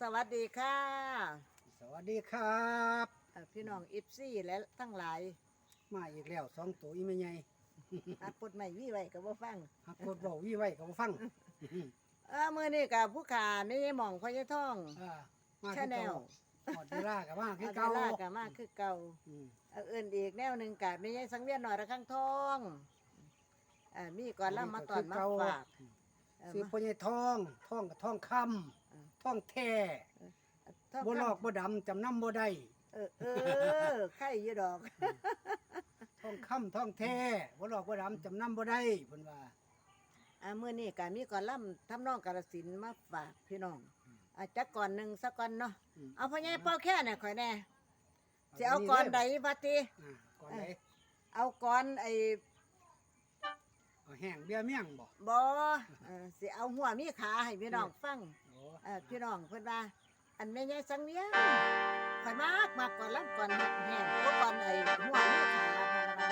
สวัสดีค่ะสวัสดีครับอ่าพี่น้องอิฟซี่และทั้งหลายมาอีกแล้วสองตัวอีไม่ใหญ่อัดปดใหม่วิไว้กับว่าฟังฮักกดเบาวิไว้กับฟังเออมื่อนี้กับผู้ขาไม่ใช่หมองพญาท่องอ่ามาชาแนลหมดเวลากับมาคืออาเก่าลากับมาคือเก่าอืมเอาอื่นอีกแนวหนึ่งกับไม่ใช่สังเวียนหน่อยระข้างทองอ่ามีก่อนแล้วมาตอนมาฝากเออซื้อมาพ่อใหญ่ทองทองกับทองคอ่าำ ทองแท้ท่องบ่ลอกบ่ดำจำนำบ่ได้เออเออไข่อยี่ดอกทองคำทองแท้บ่ลอกบ่ดำจำนำบ่ได้เพิ่นว่าอ่ามื่อนี้กับมีก่อนล่ำทำนองกาลสินธุ์มาฝากพี่น้องอาจักก่อนหนึ่งสักก่อนเนาะอืมเอาพ่อใหญ่เป้าแค่เนี่ยข่อยแน่สิเอาก่อนใดพัติอ่าก่อนไหนเอาก่อนไอ้ เอาแห้งเบี้ยเมี่ยงบ่บอเออสิเอาหัวมีขาให้พี่น้องฟังโอ้เออพี่น้องเพิ่นว่าอันแม่ใหญ่สังเวียนข่อยมากมากก่อนล่ำก่อนแห้งก็ก่อนไอ้หัวมีขาพะนะ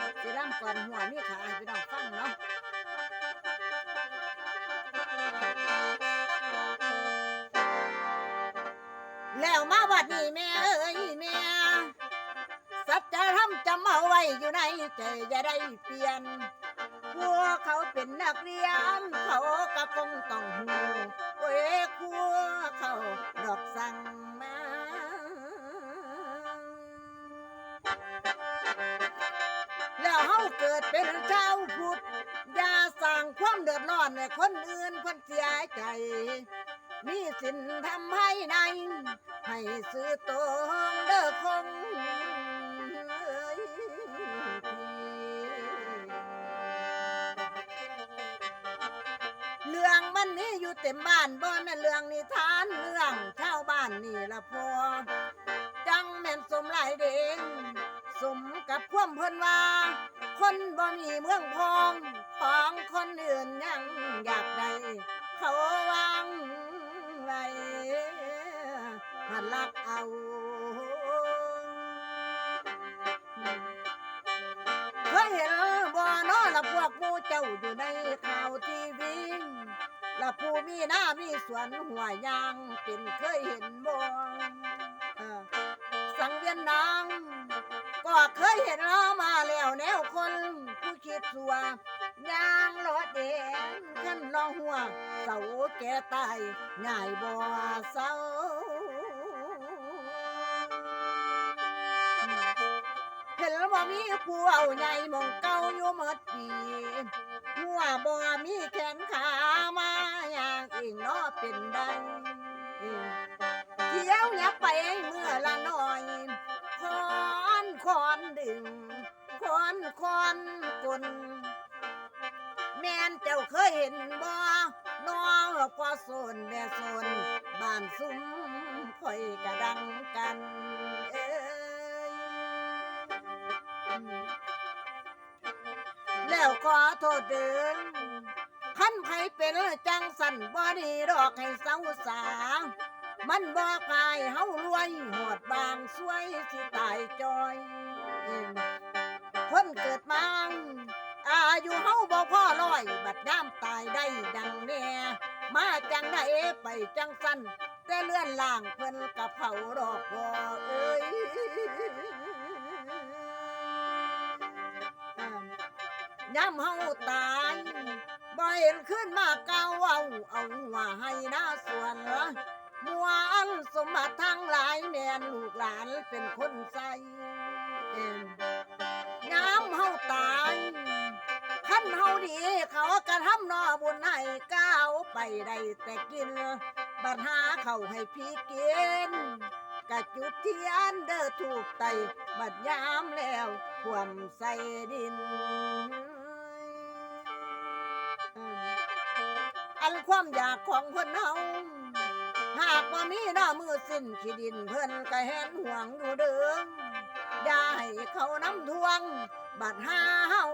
อะสิล่ำก่อนหัวมีขาให้พี่น้องฟังเนาะแล้วมาบัด อาไว้อยู่ในใจอย่าได้เปลี่ยนพวกเขาเป็นนักเรียน เขาก็คงต้องหูเว้ยพวเขาดอกสั่งมาแล้วเฮาเกิดเป็นชาวพุทธอย่าสร้างความเดือดร้อนให้คนอื่นเพิ่นเสียใจ มีสินทำให้ใน ให้ซื้อตรงเด้อคง มันมีอยู่เต็มบ้านบ่แม่นเรื่องนิทานเรื่องชาวบ้านนี่ละพอจังแม่นสมหลายเด้งสมกับความเพิ่นว่า คนบ่มีเมืองพองของคนอื่นยังอยากได้เขาวางไว้หันลักเอาเคยเห็นบ่นอละพวกมูเจ้าอยู่ในข่าวทีวี ละผู้มีหน้ามีสวนหัวยางเป็นเคยเห็นบ่สังเวียนนางก็เคยเห็นเรามาแล้วแนวคนผู้คิดสัวยางรถเด่นขันลองหัวเสาแก่ตายง่ายบ่เศร้าเห็นวบ่มีผู้เอาใหญ่มองเก่าอยู่หมดปีหัวบ่มีแขนขา เป็นได้เที่ยวอย่าไปเมื่อละน้อยคอนคอนดึงคอนคอนกลแม่นเจ้าเคยเห็นบ่น้องพอโซนแม่โซนบ้านซุ้มคอยกระดังกันเอ้ยแล้วขอโทษเดิน ขันไผเป็นจังสันบ่ดีดอกให้เศร้าสา มันบอกายเฮารวยหอดบางสวยสิตายจอย คนเกิดมาอายุเฮาบ่พ่อร้อย บัดย่ามตายได้ดังแน่มาจังได้ไปจังสันแต่เลื่อนล่างเพิ่นกับเผาดอกบ่เอ้ยย้ำเฮาตาย บ่เห็นขึ้นมาเก่าเอาเอาหัวให้หน้าสวนมัวอันสมบัติทั้งหลายแม่นลูกหลานเป็นคนใส่เอ็มย้ำเฮาตายขั้นเฮาดีเขากระทำนอบุญให้ก้าวไปได้แต่กินบัดหาเขาให้พี่กินกะจุดเทียนเด้อถูกไตบัดยามแล้วความใส่ดิน ความอยากของคนเฮาหากว่ามีหน้ามือสิ้นขี้ดินเพิ่นก็เห็นห่วงอยู่เดิมอย่าให้เขาน้ำทวง บัดหาเฮา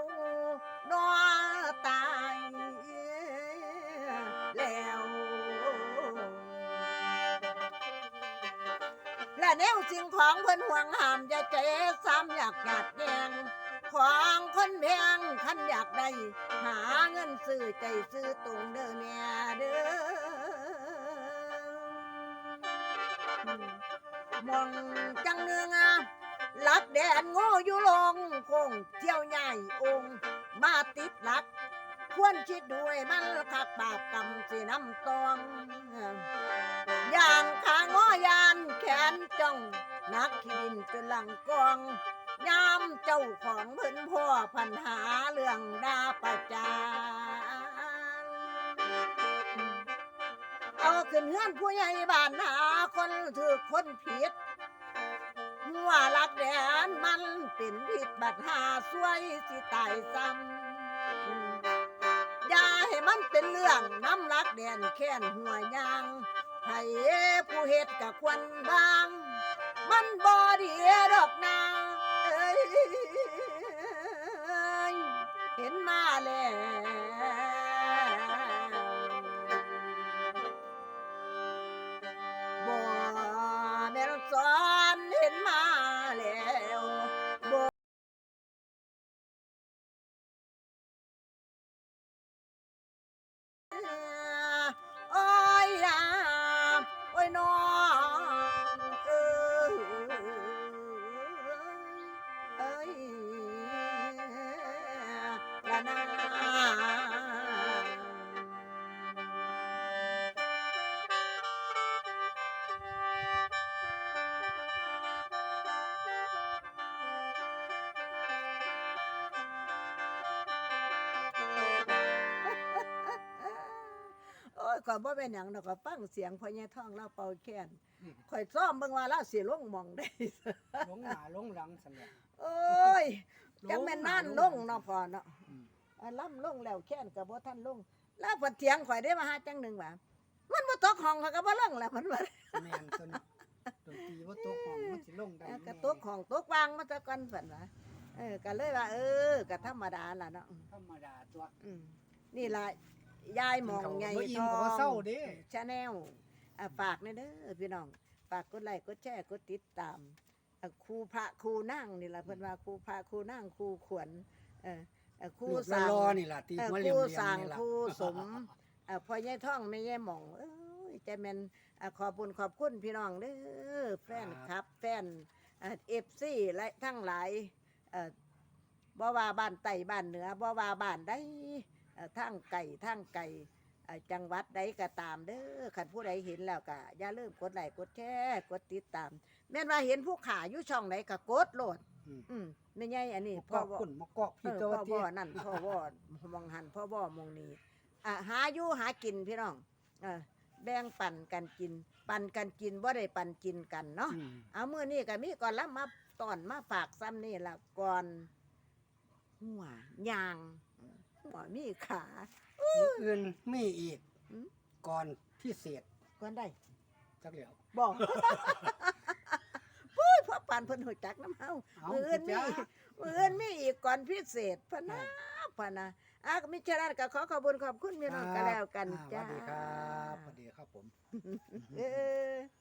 นอตายแล้วและแนวสิ่งของเพิ่นห่วงห้ามอย่าเจ๊ซ้ำอยากหยาดแยงของคนแพงขันอยากได้ หาเงินซื้อใจซื้อตรงเด้อแม่เด้อ มองจังเนืองอะลักแดนโง่อยู่ลงคงเที่ยวใหญ่องค์มาติดลัก ควรคิดด้วยมันคักบาปกรรมสิน้ำตองอย่างขางอยานแขนจ้องนักขีดินจนหลังกองยามเจ้าของเพิ่นพ่อปัญหาเรื่องดาประจานเอาขึ้นเฮือนผู้ใหญ่บ้านหาคนถือคนผิด หัวลักแดนมันเป็นผิดบัดหาสวยสิตายซ้ำอย่าให้มันเป็นเรื่องน้ำลักแดนแค้นหัวยางให้ผู้เฮ็ดกับควันบาง มันบ่ดีดอกนาเอ้ยเห็นมา นาโอ้ยข่อยบ่เป็นหยังดอกก็ฟังเสียงพ่อใหญ่ท้องเราเป่าแค้นข่อยซ้อมเบิ่งว่าเราสิลงหมองได้ลงหน้าลงหลังสั่นแหละโอ้ยจังแม่นนั่นลงหเนาะพ่อเนาะอืมอ่า ล่ำลงแล้วแค้นก็บ่ทันลง แล้วเพิ่นเถียงข่อยได้มาหาจังหนึงว่ามันบ่ตกห้องเขาก็บ่ลงแล้วมันว่าแม่นตัวนี้ดนตรีว่าตกห้องมันสิลงได้เออแน่ก็ตกห้องตกวางมาซะก่อนเพิ่นว่าเออก็เลยว่า เออก็ธรรมดาล่ะเนาะธรรมดาตัวอืมนี่ล่ะยายหมองใหญ่บ่อิ่ทมอก็บ่เศร้างเด้ชาแนลอะฝากนี่เด้อพี่น้องฝากกดไลค์กดแชร์กดติดตามอะครูพระครูนั่งนี่ล่ะเพิ่นว่าครูพระครูนั่งครูขวัญเออ เอ่อครูลูกสร้าง รอๆนี่ล่ะตีเออหัวคเหลี่ยรูมๆสร้างนี่ล่ะครูสมเอ่อพ่อใหญ่ท่องแม่ใหญ่หม่องเอ้ยใจแม่นอะขอบคุณขอบคุณพี่น้องเด้อแฟนครับ แฟนเอฟซีและทั้งหลายเอ่อบ่ว่าบ้านใต้บ้านเหนือบ่ว่าบ้านใดเอ่อทางไก่ทางไก่เอ่อจังหวัดใดก็ตามเด้อคันผู้ใดเห็นแล้วก็อย่าลืมกดไลค์กดแชร์กดติดตาม แม่นว่าเห็นผู้ขาอยู่ช่องไหนก็กดโหลด อืม อืมไม่ใช่อันนี้มะพ่กออกว่าคุณมะกอกเอพี่อตัวพ่อที่บ่อนั่นพ่อบ่อมองหันพ่อบ่อมองนี้อะหาอยู่หากินพี่น้องเออแบ่งปันกันกิน ปันกันกินบ่ได้ปันกินกันเนาะ อืมเอามื้อนี้ก็มีก่อนละมาตอนมาฝากซ้ำนี่ล่ะก่อนหัวยางหัวมีขา มื้ออื่นมีอีกอืม ก่อนพิเศษก่อนได้จักแล้วบอกปุ้ยพ่ อปานเพิ่นหูจักน้ำเฮาเอามื้ออื่นมีจ้ามื้ออื่นมีอีกก่อนพิเศษพะนะพะนะอะมิฉะนั้นก็ขอขอบคุณขอบคุณพี่น้องก็แล้วกันอ่จ้าสวัสดีครับสวัสดีครับผม เออ